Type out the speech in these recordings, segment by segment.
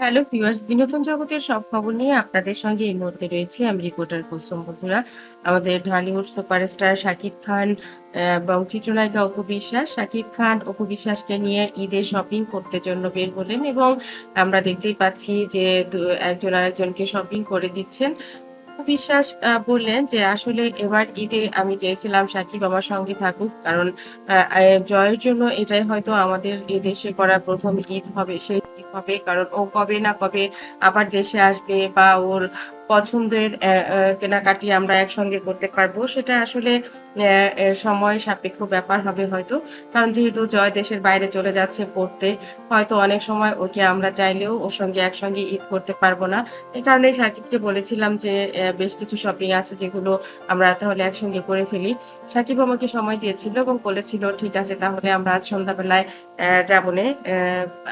Hello viewers, বিনোদন জগতের সব খবর নিয়ে আপনাদের সঙ্গে এই মুহূর্তে রয়েছে। আমি রিপোর্টার কুসুম বন্ধুরা। আমাদের ঢালিউড সুপার স্টার শাকিব খান এবং চিত্রনায়িকা অপু বিশ্বাস। শাকিব খান, অপু বিশ্বাসকে নিয়ে ঈদে শপিং করতে জন্য বের হলেন এবং আমরা দেখতেই পাচ্ছি যে একজন আরেকজনকে শপিং করে দিচ্ছেন। বিশ্বাস বললেন যে আসলে এবার ঈদে আমি চেয়েছিলাম সাকিব আমার সঙ্গে থাকুক। কারণ জয়ের জন্য এটাই হয়তো আমাদের এই দেশে করা প্রথম ঈদ হবে, সেই হবে। কারণ ও কবে না কবে আবার দেশে আসবে বা ওর পছন্দের কেনাকাটি আমরা একসঙ্গে করতে পারব। সেটা আসলে সময় সাপেক্ষ ব্যাপার হবে হয়তো। কারণ যেহেতু জয় দেশের বাইরে চলে যাচ্ছে পড়তে, হয়তো অনেক সময় ওকে আমরা চাইলেও ওর সঙ্গে একসঙ্গে ঈদ করতে পারব না। এই কারণে সাকিবকে বলেছিলাম যে বেশ কিছু শপিং আছে যেগুলো আমরা তাহলে একসঙ্গে করে ফেলি। সাকিব আমাকে সময় দিয়েছিল এবং বলেছিল, ঠিক আছে, তাহলে আমরা আজ সন্ধ্যাবেলায় যাব নে।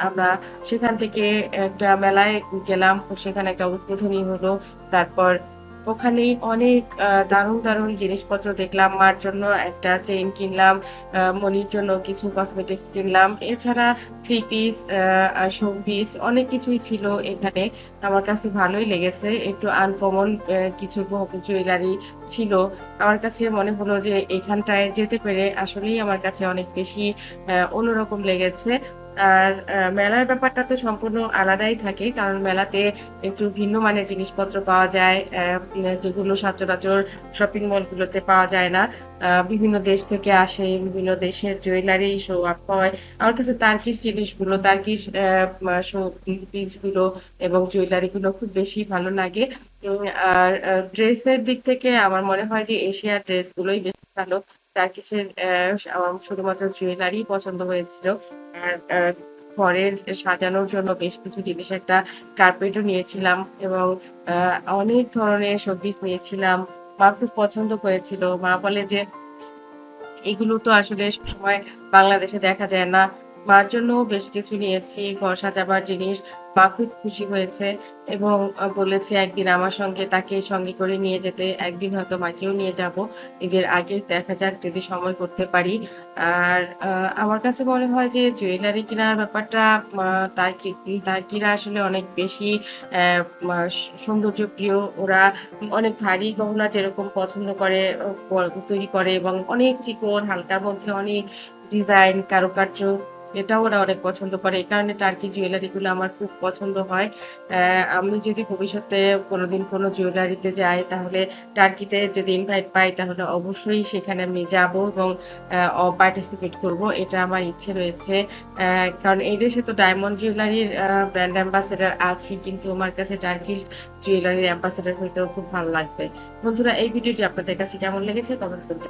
আমরা সেখান থেকে একটা মেলায় গেলাম। সেখানে একটা উদ্বোধনী হলো। তারপর ওখানেই অনেক দারুণ দারুণ জিনিসপত্র দেখলাম। মার জন্য একটা চেইন কিনলাম মনির জন্য কিছু কসমেটিক্স কিনলাম। এছাড়া থ্রি পিস শো পিস অনেক কিছুই ছিল এখানে। আমার কাছে ভালোই লেগেছে। একটু আনকমন কিছু জুয়েলারি ছিল। আমার কাছে মনে হলো যে এখানটায় যেতে পেরে আসলেই আমার কাছে অনেক বেশি অন্যরকম লেগেছে। আর মেলার ব্যাপারটা তো সম্পূর্ণ আলাদাই থাকে, কারণ মেলাতে একটু ভিন্ন মানের জিনিসপত্র পাওয়া যায় যেগুলো সচরাচর শপিং মলগুলোতে পাওয়া যায় না। বিভিন্ন দেশ থেকে আসে, বিভিন্ন দেশের জুয়েলারি শো আপ হয়। আমার কাছে তার্কিশ জিনিসগুলো তার্কিশ শো পিসগুলো এবং জুয়েলারি গুলো খুব বেশি ভালো লাগে। আর ড্রেসের দিক থেকে আমার মনে হয় যে এশিয়ার ড্রেস গুলোই বেশি ভালো। টার্কিশের আমার শুধুমাত্র জুয়েলারি পছন্দ হয়েছিল। ঘরের সাজানোর জন্য বেশ কিছু জিনিস একটা কার্পেটও নিয়েছিলাম এবং অনেক ধরনের শোপিস নিয়েছিলাম। মা খুব পছন্দ করেছিল। মা বলে যে, এগুলো তো আসলে সময় বাংলাদেশে দেখা যায় না। মার জন্য বেশ কিছু নিয়েছি। ঘর সাজাবার জিনিস মা খুব খুশি হয়েছে এবং বলেছে একদিন আমার সঙ্গে তাকে সঙ্গে করে নিয়ে যেতে একদিন হয়তো মাকেও নিয়ে যাব। ঈদের আগে দেখা যাক যদি সময় করতে পারি। আর আমার কাছে মনে হয় যে জুয়েলারি কেনার ব্যাপারটা আহ, তার্কি তার্কিরা আসলে অনেক বেশি সৌন্দর্য প্রিয় ওরা অনেক ভারী গহনা যেরকম পছন্দ করে তৈরি করে এবং অনেক চিকন হালকার মধ্যে অনেক ডিজাইন কারুকার্য এটাও ওরা অনেক পছন্দ করে। এই কারণে টার্কি জুয়েলারি গুলো আমার খুব পছন্দ হয়। আমি যদি ভবিষ্যতে কোনোদিন কোনো জুয়েলারিতে যাই, তাহলে টার্কিতে যদি ইনভাইট পাই, তাহলে অবশ্যই সেখানে আমি যাব এবং পার্টিসিপেট করব। এটা আমার ইচ্ছে রয়েছে। কারণ এই দেশে তো ডায়মন্ড জুয়েলারির ব্র্যান্ড অ্যাম্বাসেডার আছে, কিন্তু আমার কাছে টার্কিশ জুয়েলারির অ্যাম্বাসেডার হইতেও খুব ভালো লাগবে। বন্ধুরা, এই ভিডিওটি আপনাদের কাছে কেমন লেগেছে? কমেন্ট করতে